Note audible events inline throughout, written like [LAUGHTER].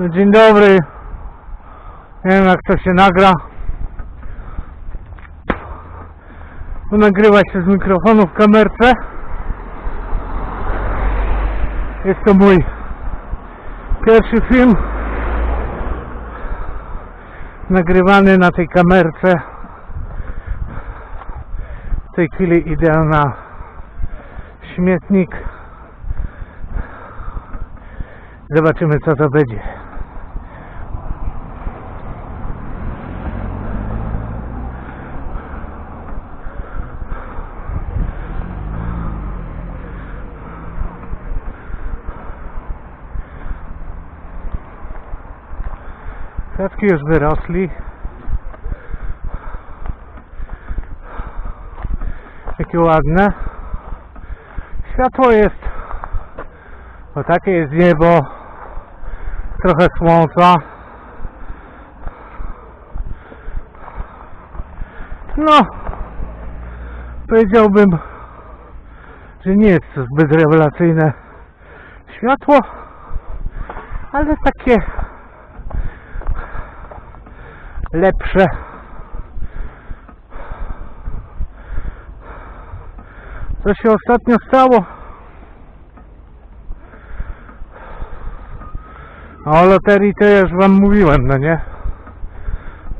Dzień dobry. Nie wiem jak to się nagra. Tu nagrywa się z mikrofonu w kamerce. Jest to mój pierwszy film nagrywany na tej kamerce. W tej chwili idę na śmietnik. Zobaczymy co to będzie. Kwiatki już wyrosli. Jakie ładne. Światło jest. O takie jest niebo. Trochę słońca. No. Powiedziałbym, że nie jest to zbyt rewelacyjne światło, ale takie lepsze. Co się ostatnio stało? O loterii to już wam mówiłem, no nie?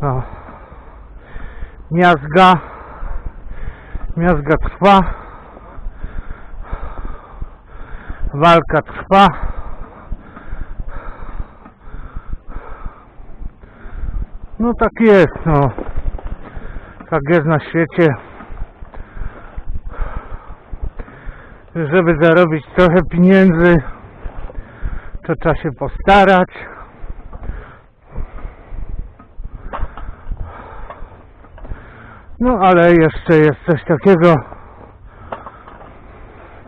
No. Miazga. Miazga trwa. Walka trwa. No tak jest, no. Tak jest na świecie. Żeby zarobić trochę pieniędzy, to trzeba się postarać. No ale jeszcze jest coś takiego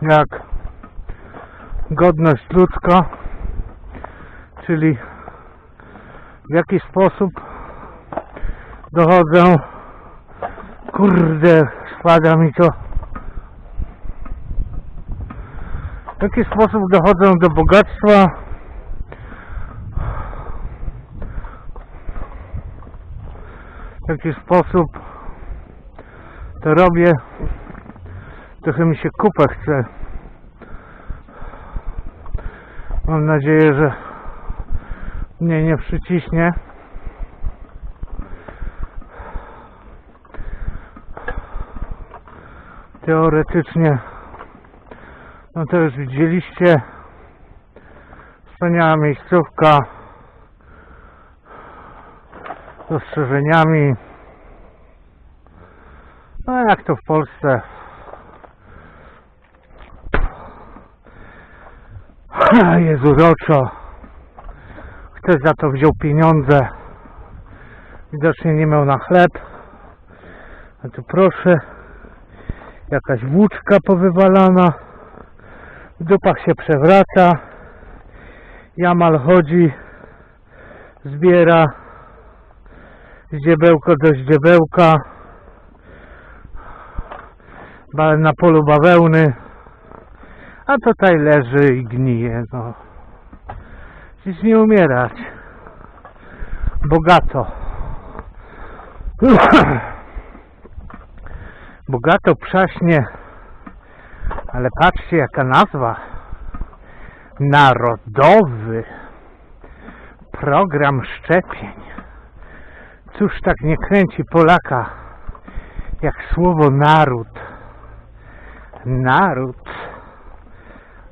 jak godność ludzka, czyli w jaki sposób dochodzę. Kurde spada mi to. W jaki sposób dochodzę do bogactwa? W jaki sposób to robię? Trochę mi się kupę chce. Mam nadzieję, że mnie nie przyciśnie teoretycznie no to już widzieliście. Wspaniała miejscówka z ostrzeżeniami. No jak to w Polsce? Jest uroczo ktoś za to wziął pieniądze? Widocznie nie miał na chleb. A tu proszę jakaś włóczka powywalana. W dupach się przewraca. Jamal chodzi. Zbiera. Zdziebełko do zdziebełka. Na polu bawełny. A tutaj leży i gnije no. Dziś nie umierać. Bogato [CLEARS THROAT] bogato przaśnie ale patrzcie jaka nazwa. Narodowy Program Szczepień. Cóż tak nie kręci Polaka jak słowo naród. Naród.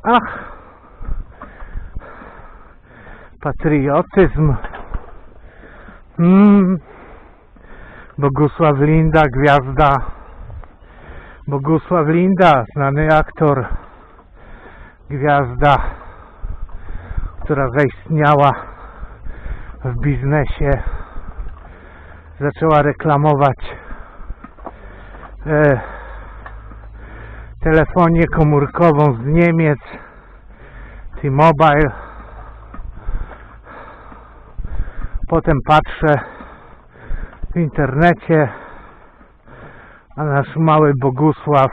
Ach. Patriotyzm. Mm. Bogusław Linda, gwiazda Bogusław Linda, znany aktor, gwiazda, która zaistniała w biznesie, zaczęła reklamować e, telefonię komórkową z Niemiec, T-Mobile. Potem patrzę w internecie, a nasz mały Bogusław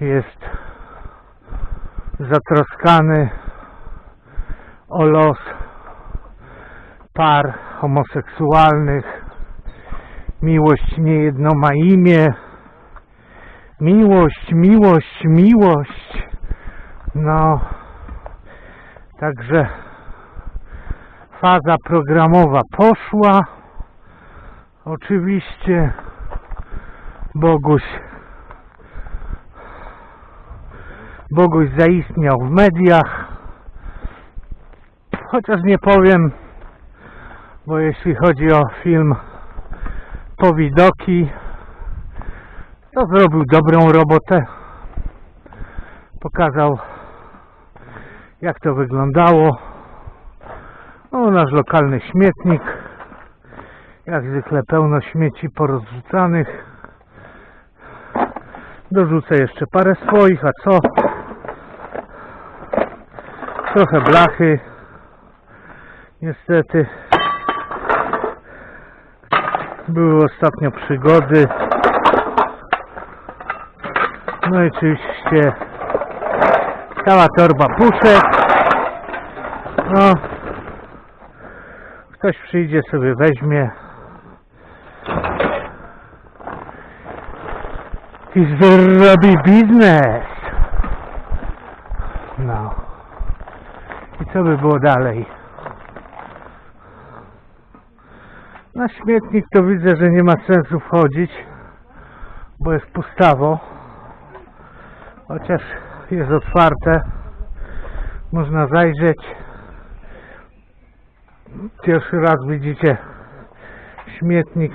jest zatroskany o los par homoseksualnych. Miłość niejedno ma imię. Miłość, miłość, miłość. No, także faza programowa poszła. Oczywiście Boguś Boguś zaistniał w mediach. Chociaż nie powiem, bo jeśli chodzi o film Powidoki, to zrobił dobrą robotę. Pokazał, jak to wyglądało. No, nasz lokalny śmietnik. Jak zwykle pełno śmieci porozrzucanych. Dorzucę jeszcze parę swoich, a co? Trochę blachy. Niestety były ostatnio przygody. No i oczywiście cała torba puszek. No, ktoś przyjdzie sobie weźmie. I zrobi biznes. No. I co by było dalej? Na śmietnik to widzę, że nie ma sensu wchodzić, bo jest pustawo. Chociaż jest otwarte. Można zajrzeć. Pierwszy raz widzicie śmietnik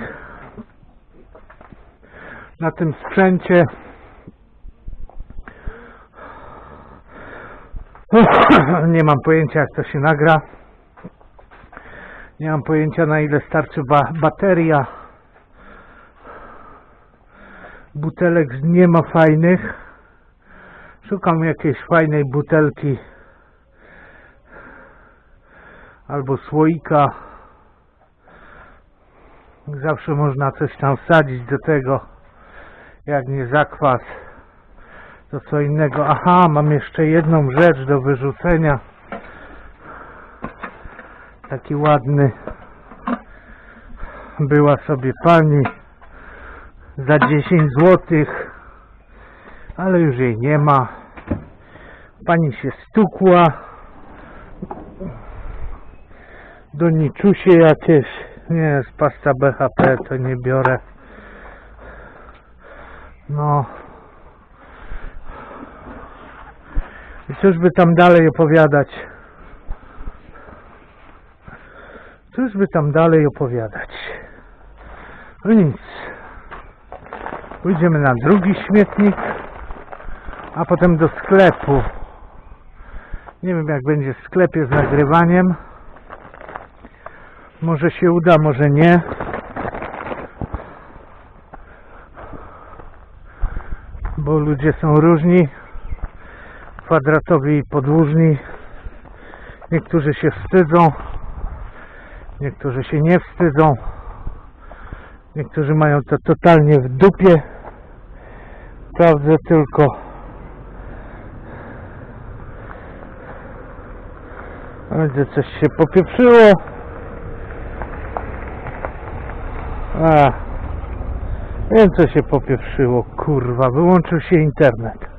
na tym sprzęcie. Nie mam pojęcia jak to się nagra. Nie mam pojęcia na ile starczy ba bateria. Butelek nie ma fajnych. Szukam jakiejś fajnej butelki albo słoika. Zawsze można coś tam wsadzić do tego. Jak nie zakwas, to co innego. Aha, mam jeszcze jedną rzecz do wyrzucenia. Taki ładny. Była sobie pani za 10 złotych, ale już jej nie ma. Pani się stukła. Do niczusie jakieś. Nie, z pasta BHP to nie biorę. No. I cóż by tam dalej opowiadać? Cóż by tam dalej opowiadać? No nic. Pójdziemy na drugi śmietnik, a potem do sklepu. Nie wiem jak będzie w sklepie z nagrywaniem. Może się uda, może nie. Bo ludzie są różni. Kwadratowi i podłużni. Niektórzy się wstydzą. Niektórzy się nie wstydzą. Niektórzy mają to totalnie w dupie. Sprawdzę tylko. Widzę, coś się popieprzyło. A, wiem co się popieprzyło, kurwa, wyłączył się internet.